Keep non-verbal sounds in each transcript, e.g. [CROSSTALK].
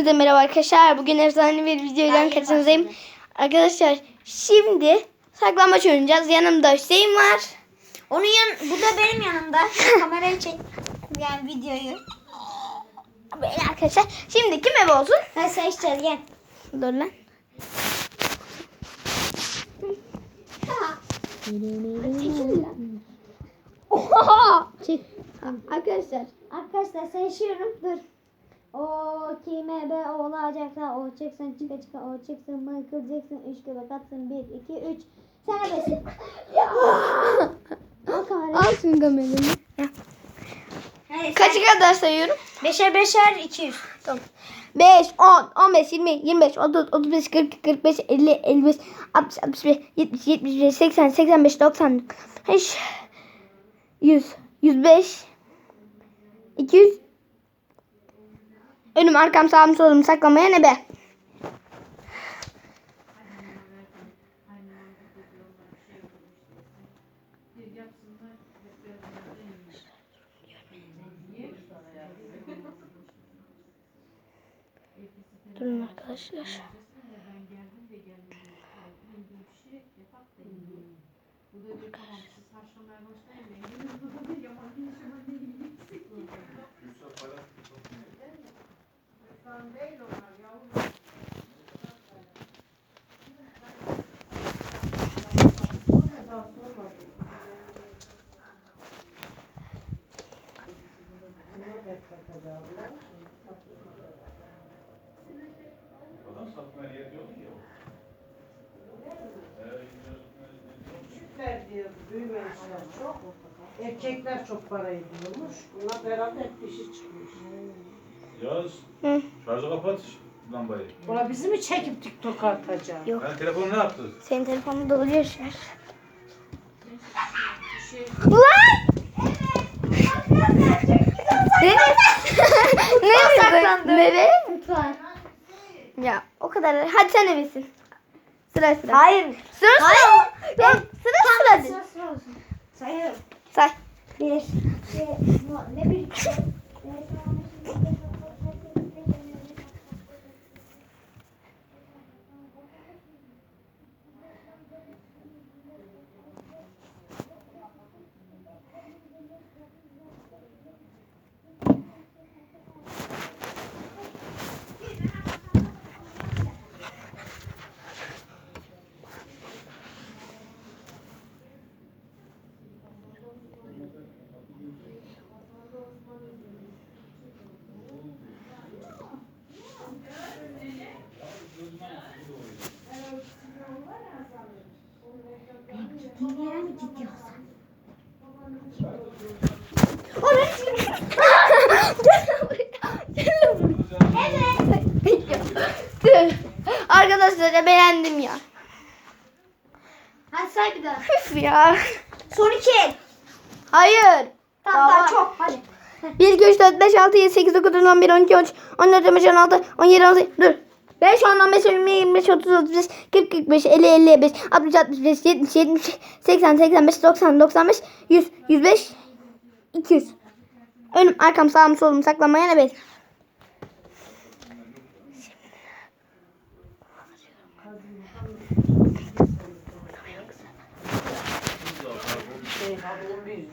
Hepinize merhaba arkadaşlar. Bugün efsane bir videodan karşınızdayım. Arkadaşlar şimdi saklambaç oynayacağız. Yanımda Hüseyin var. Onun yan, bu da benim yanımda. [LAUGHS] Kamerayı çek. Yani videoyu. Böyle arkadaşlar. Şimdi kim ebe olsun? Hadi seçeceğiz gel. Dur lan. Oha! Çek. Arkadaşlar. Arkadaşlar seçiyorum. Dur. O kime be olacaksa o çıksın çıka çıka o çıksın Michael Jackson 3 göbek atsın 1 2 3 sen ebesin. Al kamerayı. Al kameramı. Hadi Kaçı kadar sayıyorum? Beşer beşer 200. Tamam. 5, 10, 15, 20, 25, 30, 35, 40, 45, 50, 55, 60, 61, 70, 75, 80, 85, 90, 5, 100, 105, 200. Önüm arkam sağım solum saklamaya ne be? Durun arkadaşlar. Çok. Erkekler çok para ediyormuş. Bunlar herhalde hep dişi çıkmış. Yaz. Hı. Şarjı kapat lambayı. Buna bizi mi çekip TikTok'a atacak? Yok. Ben telefonu ne yaptı? Senin telefonun doluyor şu an. Ulan! Nereye? Nereye? Nereye? Lütfen. Ya o kadar. Hadi sen evesin. Sıra sıra. Hayır. Sıra sıra. Hayır. Tamam, sıra sıra. de. Sıra sıra olsun. Sayıyorum. Say. Bir. Ne bir? Gittiğin yere mi gidiyorsun? Dur. Arkadaşlar beğendim ya. Hadi say bir daha. Üf ya. Son iki. Hayır. Tamam Daha daha çok. Hadi. 1, 2, 3, 4, 5, 6, 7, 8, 9, 10, 11, 12, 13, 14, 15, 16, 17, 18, dur. 5, 10, 15, 20, 25, 30, 35, 40, 45, 50, 55, 60, 65, 70, 70, 80, 85, 90, 95, 100, 105, 200. Önüm, arkam, sağım, solum saklamaya ne Şey, hadi 11.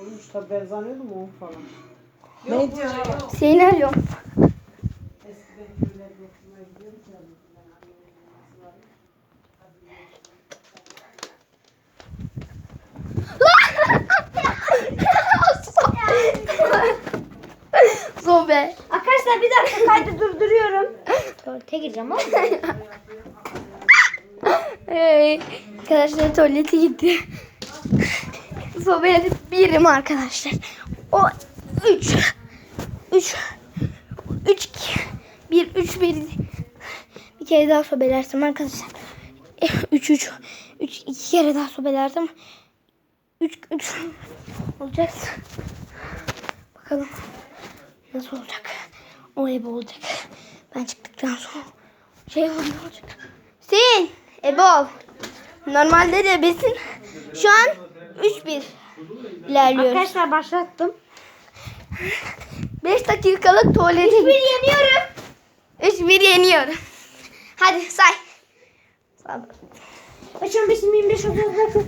Olmuş tabii ben zannediyordum 10 falan. Ne diyor? Seni arıyorum. Sobe. Arkadaşlar bir dakika kaydı durduruyorum. Tuvalete gireceğim ama. [LAUGHS] Hey, arkadaşlar tuvalete gitti. [LAUGHS] Sobe birim arkadaşlar. O 3 3 3 1 3 1 bir kere daha sobelersem arkadaşlar. 3 3 3 iki kere daha sobelersem 3 3 olacak. Bakalım nasıl olacak. O ebe olacak. Ben çıktıktan sonra şey olacak. Sen ebe ol. Normalde de besin. Şu an 3-1 ilerliyoruz. Arkadaşlar başlattım. 5 dakikalık tuvalete 3-1 yeniyorum. 3-1 yeniyorum. Hadi say. Kaç 15, 25, 30, 40,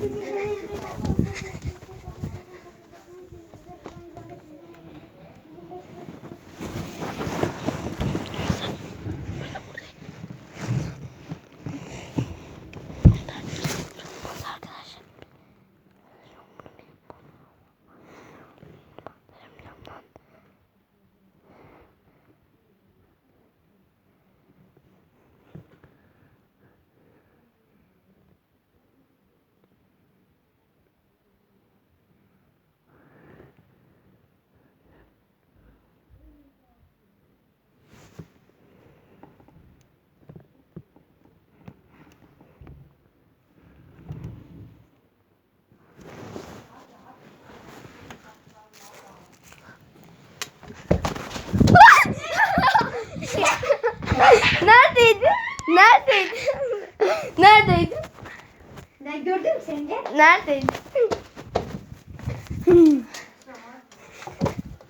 Neredeydin?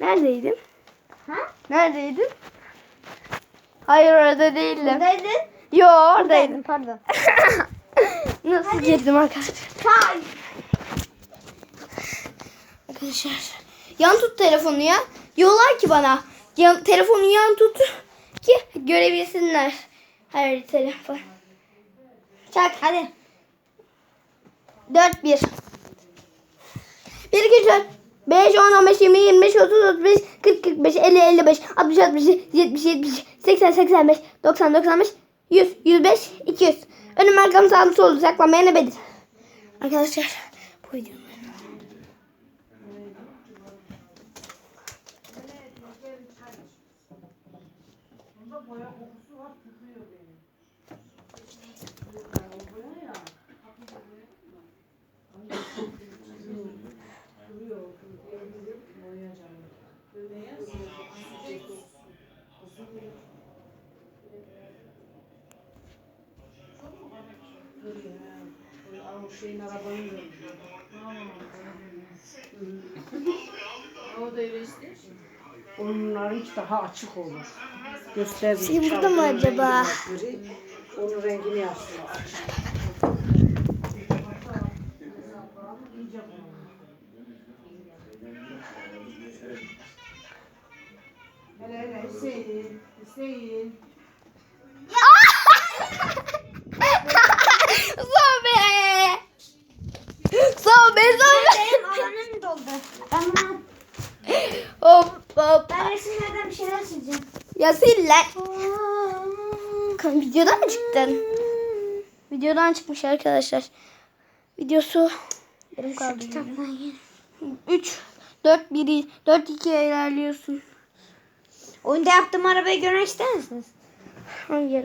Neredeydin? Ha? Neredeydin? Hayır orada değildim. Buradaydın. Yo oradaydım. Pardon. Nasıl girdim arkadaşlar? Kay. Arkadaşlar yan tut telefonu ya. Diyorlar ki bana yan, telefonu yan tut ki görebilsinler. Hayır telefon. Çak hadi. 4 1 1 2 3 4 5 10 15 20 25 30 35 40 45 50 55 60 60 70 70 80 85 90 95 100 105 200 Önüm arkam sağım solum saklanmaya ne bedir? Arkadaşlar bu videonun şeyin arabanın O da öyle istiyor. Onların hiç daha açık olur. Gösterdi. Şey burada mı acaba? Onun rengini yapsın. Hele hele Hüseyin, Hüseyin. [LAUGHS] Sobe sobe! Benim alanım doldu. Ben bunu Hop hop. ben resimlerden bir şeyler çizeceğim. Ya sil lan. Kan- Videodan mı çıktın? Videodan çıkmış arkadaşlar. Videosu benim kaldı. Kitaptan yer. 3 4 1 4 2 ilerliyorsun. Oyunda yaptığım arabayı görmek ister misiniz? Hangi yer?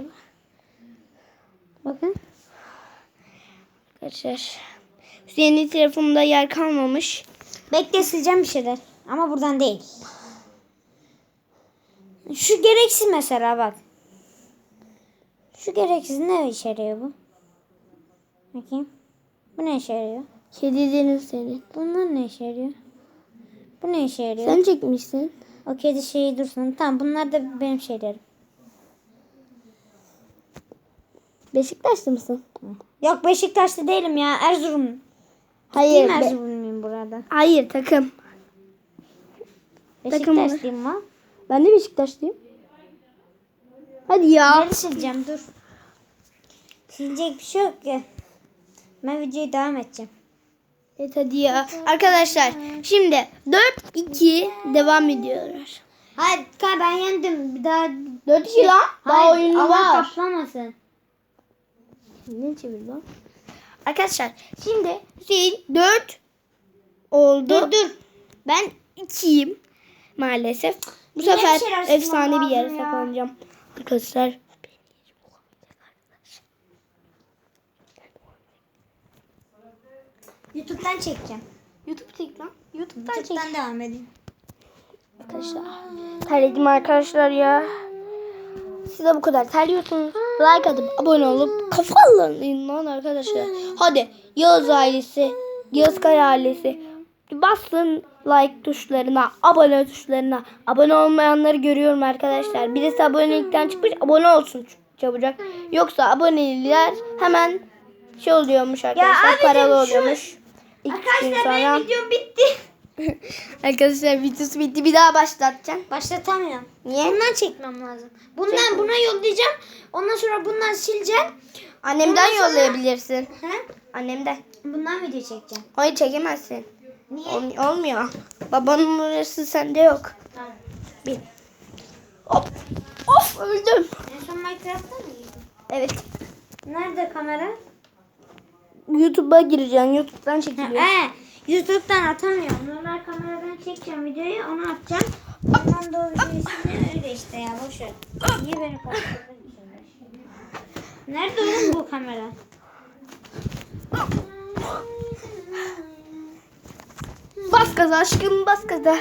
Bakın. Arkadaşlar. Hüseyin'in telefonunda yer kalmamış. Bekle sileceğim bir şeyler. Ama buradan değil. Şu gereksiz mesela bak. Şu gereksiz ne işe yarıyor bu? Bakayım. Bu ne işe yarıyor? Kedilerin senin. Bunlar ne işe yarıyor? Bu ne işe yarıyor? Sen çekmişsin. O kedi şeyi dursun. Tamam bunlar da benim şeylerim. Beşiktaşlı mısın? Yok Beşiktaşlı değilim ya. Erzurum. Hayır. Be- Erzurumluyum burada. Hayır takım. Beşiktaşlıyım ha. Ben de Beşiktaşlıyım. Hadi ya. Nerede sileceğim dur. Silecek bir şey yok ki. Ben videoyu devam edeceğim. Evet hadi ya. Arkadaşlar şimdi 4-2 devam ediyoruz. Hayır Kay ben yendim. Bir daha 4-2 lan. Daha oyunu alan var. kaplamasın. Ne çevir lan? Arkadaşlar şimdi Hüseyin 4 oldu. Dur dur. Ben 2'yim maalesef. Bu Yine bir sefer silmem efsane bir yere saklanacağım. Arkadaşlar YouTube'dan çekeceğim. YouTube çek lan. YouTube'dan çek. YouTube'dan devam edin. Arkadaşlar. Terledim arkadaşlar ya. Siz de bu kadar terliyorsunuz. Like atıp abone olup kafalarını lan arkadaşlar. Hadi Yağız ailesi, Yağız Kaya ailesi. Basın like tuşlarına, abone tuşlarına. Abone olmayanları görüyorum arkadaşlar. Birisi abonelikten çıkmış abone olsun çabucak. Yoksa aboneliler hemen şey oluyormuş arkadaşlar. abicim paralı şu- oluyormuş. İki gün Arkadaşlar sonra. benim videom bitti. [LAUGHS] Arkadaşlar videosu bitti. Bir daha başlatacağım. Başlatamıyorum. Niye? Bundan çekmem lazım. Bundan buna yollayacağım. Ondan sonra bundan sileceğim. Annemden Ondan sonra- yollayabilirsin. He? Annemden. Bundan video çekeceğim. Hayır çekemezsin. Niye? Ol- olmuyor. Babanın numarası sende yok. Bir. Hop. Of öldüm. En son Minecraft'ta mı girdin? Evet. Nerede kamera? YouTube'a gireceksin. YouTube'dan Ha, çekiliyor. ee, YouTube'dan atamıyorum. Normal kameradan çekeceğim videoyu onu atacağım. Ondan da o videoyu sileceğim. Öyle işte ya boş ver. Niye beni korkuttun? Nerede oğlum bu kamera? Bas gaza aşkım bas gaza.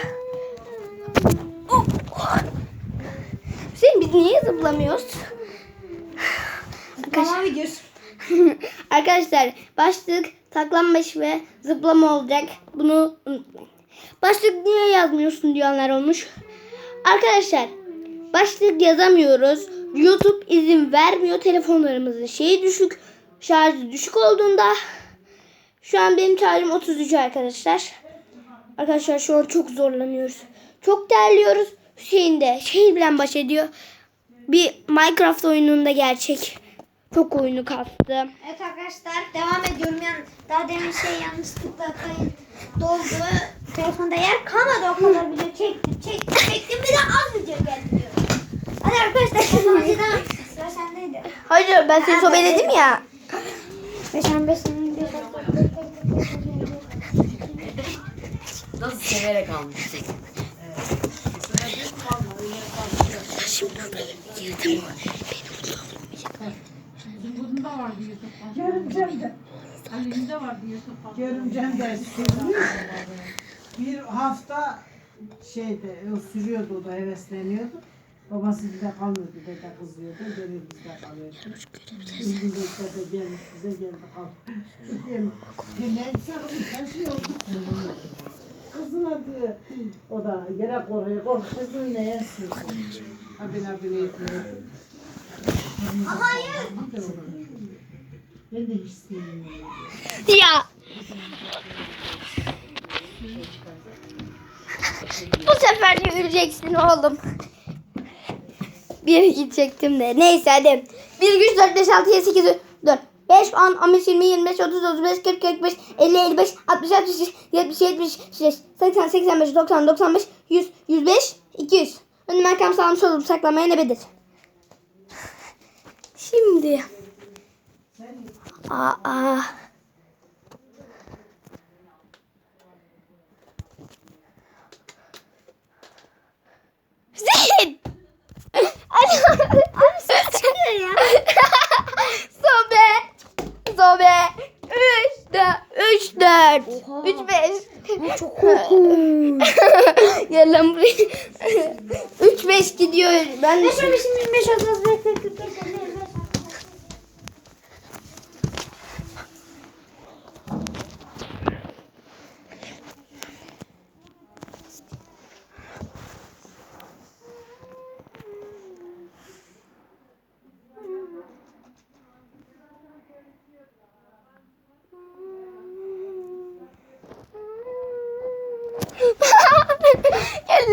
Hüseyin biz niye zıplamıyoruz? Tamam videosu. [LAUGHS] Arkadaşlar başlık taklanmış ve zıplama olacak. Bunu unutmayın. Başlık niye yazmıyorsun diyenler olmuş. Arkadaşlar başlık yazamıyoruz. YouTube izin vermiyor telefonlarımızın şeyi düşük. Şarjı düşük olduğunda. Şu an benim şarjım 33 arkadaşlar. Arkadaşlar şu an çok zorlanıyoruz. Çok terliyoruz. Hüseyin de şey bilen baş ediyor. Bir Minecraft oyununda gerçek. Çok oyunu kastı. Evet arkadaşlar devam ediyorum. Yani daha demin şey yanlışlıkla kayıt doldu. Telefonda yer kalmadı o kadar video çektim çektim çektim bir de az video geldi diyor. Hadi arkadaşlar teknolojiden sıra sendeydi. Hayır ben seni sobeledim ya. Beşembesinin bir Nasıl severek almışsın? Görümcem de sürüyor. Bir hafta şeyde o sürüyordu o da hevesleniyordu. Babası bizde kalmıyordu dede kızıyordu. Geri bizde kalıyordu. Şimdi de gelmiş bize geldi kaldı. Neyse onu taşıyorduk. Kızına diyor. O da yere koruyor. Korkusun ne yersin? Abin abin etmiyor. Hayır. Ben de hiç. Ya. Bu sefer yürüyeceksin oğlum. Bir gidecektim de. Neyse hadi. 1, 3, 4, 5, 6, 7, 8, 4, 5, 10, 15, 20, 25, 30, 35, 40, 45, 50, 55, 60, 60, 70, 70, 80, 85, 90, 95, 100, 105, 200. Önüm arkam sağım solum saklamaya ne bedir? Şimdi. Aa. Hüseyin! Abi ses çıkıyor ya. Sobe. Sobe. 3 4 3 4 3 5. Çok korkunç. Gel lan buraya. 3 5 gidiyor. Ben Beşembesinin 25 30 40 40 45 50 55.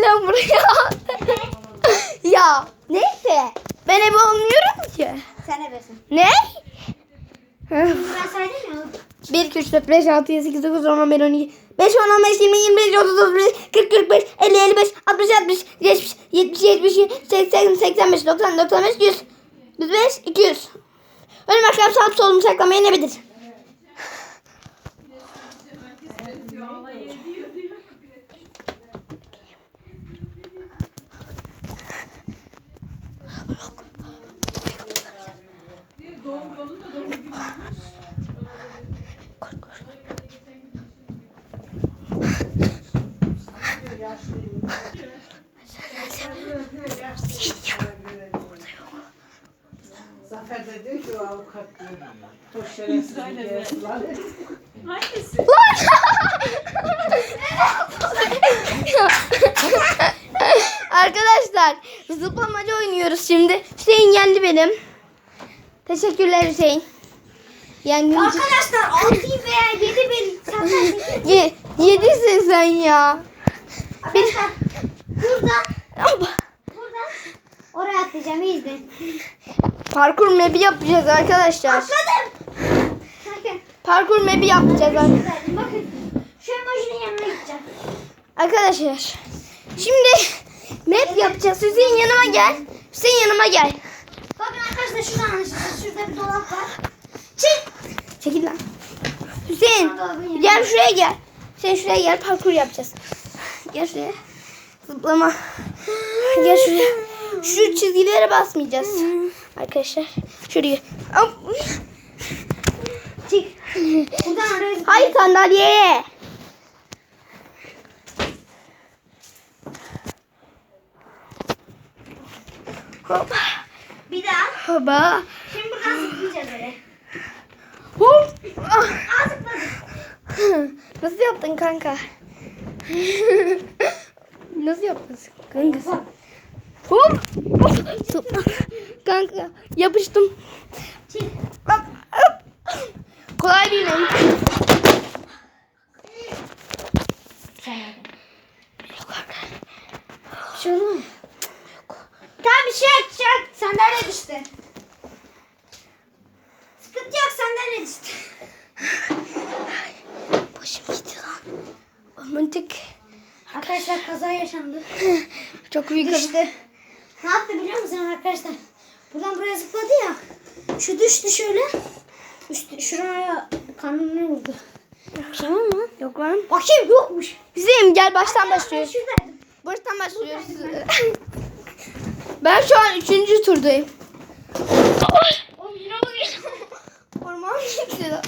Lan buraya. [LAUGHS] ya neyse. Ben ebe olmuyorum ki. Sen ebesin. Ne? Ben saydım ya. 1, 2, 3, 4, 5, 6, 7, 8, 9, 10, 11, 12, 5, 10, 15, 20, 25, 30, 31, 40, 45, 50, 55, 60, 60, 70, 70, 70, 80, 85, 90, 95, 100, 105, 200. Önüm arkam sağ solum saklamaya ne bilir? Çok şerefsiz bir lan. Hangisi? Arkadaşlar zıplamacı oynuyoruz şimdi. Hüseyin yendi benim. Teşekkürler Hüseyin. Yendin. Arkadaşlar 6 veya 7 bir zaten sekiz. Ye, yedisin sen ya. Arkadaşlar buradan oraya atlayacağım izleyin. Parkur map'i yapacağız arkadaşlar. Atladım. Parkur map'i yapacağız ar- Güzeldim. Bakın. Şu emojinin yanına gideceğim. arkadaşlar. Şimdi map yapacağız. Hüseyin yanıma gel. Hüseyin yanıma gel. Bakın arkadaşlar şuradan anlaşılır. Şurada bir dolap var. Çık. Çekil lan. Hüseyin gel şuraya gel. Hüseyin şuraya gel parkur yapacağız. Gel şuraya. Zıplama. Gel şuraya. Şu çizgilere basmayacağız. Arkadaşlar. Şuraya. Çık. Buradan oraya. Hayır sandalyeye. Hop. Bir daha. Hoba. Şimdi buradan zıplayacağız oraya. Hop. Ah. Nasıl yaptın kanka? [LAUGHS] Nasıl yaptın kanka sen? Hop. Zıpla. Kanka yapıştım. Çık. Hop, hop. Kolay değil mu? Tamam bir şey bir şey. Sandalye düştü. Sıkıntı yok sandalye düştü. Başım gitti lan. Romantik. Arkadaşlar kaza yaşandı. Çok büyük Düştü. Ne yaptı biliyor musun arkadaşlar? Buradan buraya zıpladı ya. Şu düştü şöyle. Üstü, şuraya karnını vurdu. Tamam mı? Yok lan. Bakayım yokmuş. Bizim gel baştan başlıyoruz. Baştan başlıyoruz. [LAUGHS] ben şu an üçüncü turdayım. Orman [LAUGHS] gitti.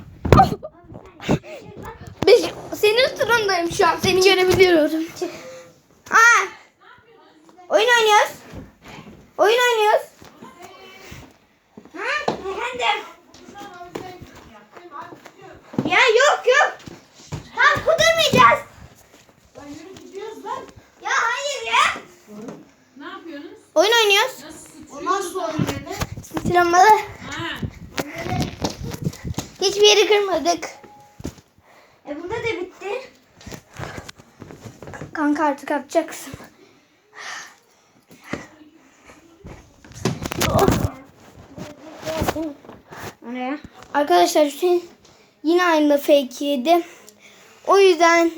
[LAUGHS] Beş, senin turundayım şu an. Seni görebiliyorum. Ha. Oyun oynuyoruz. Oyun oynuyoruz. Ha? Efendim? Ya yok yok. Tamam kudurmayacağız. Ya hayır ya. Ne yapıyorsunuz? Oyun oynuyoruz. Nasıl oluyor? Sinemalı. Ha. Hiçbir yeri kırmadık. E bunda da bitti. Kanka artık yapacaksın. Oraya. Arkadaşlar Hüseyin yine aynı fake yedi. O yüzden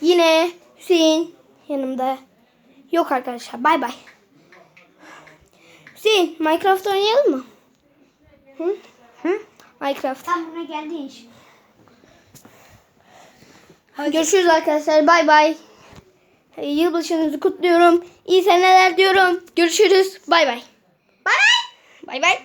yine Hüseyin yanımda yok arkadaşlar. Bay bay. Hüseyin Minecraft oynayalım mı? Hı? Hı? Minecraft. Tam buna geldi iş. Görüşürüz arkadaşlar. Bay bay. Yılbaşınızı kutluyorum. İyi seneler diyorum. Görüşürüz. Bay bay. Bay bay. Bay bay.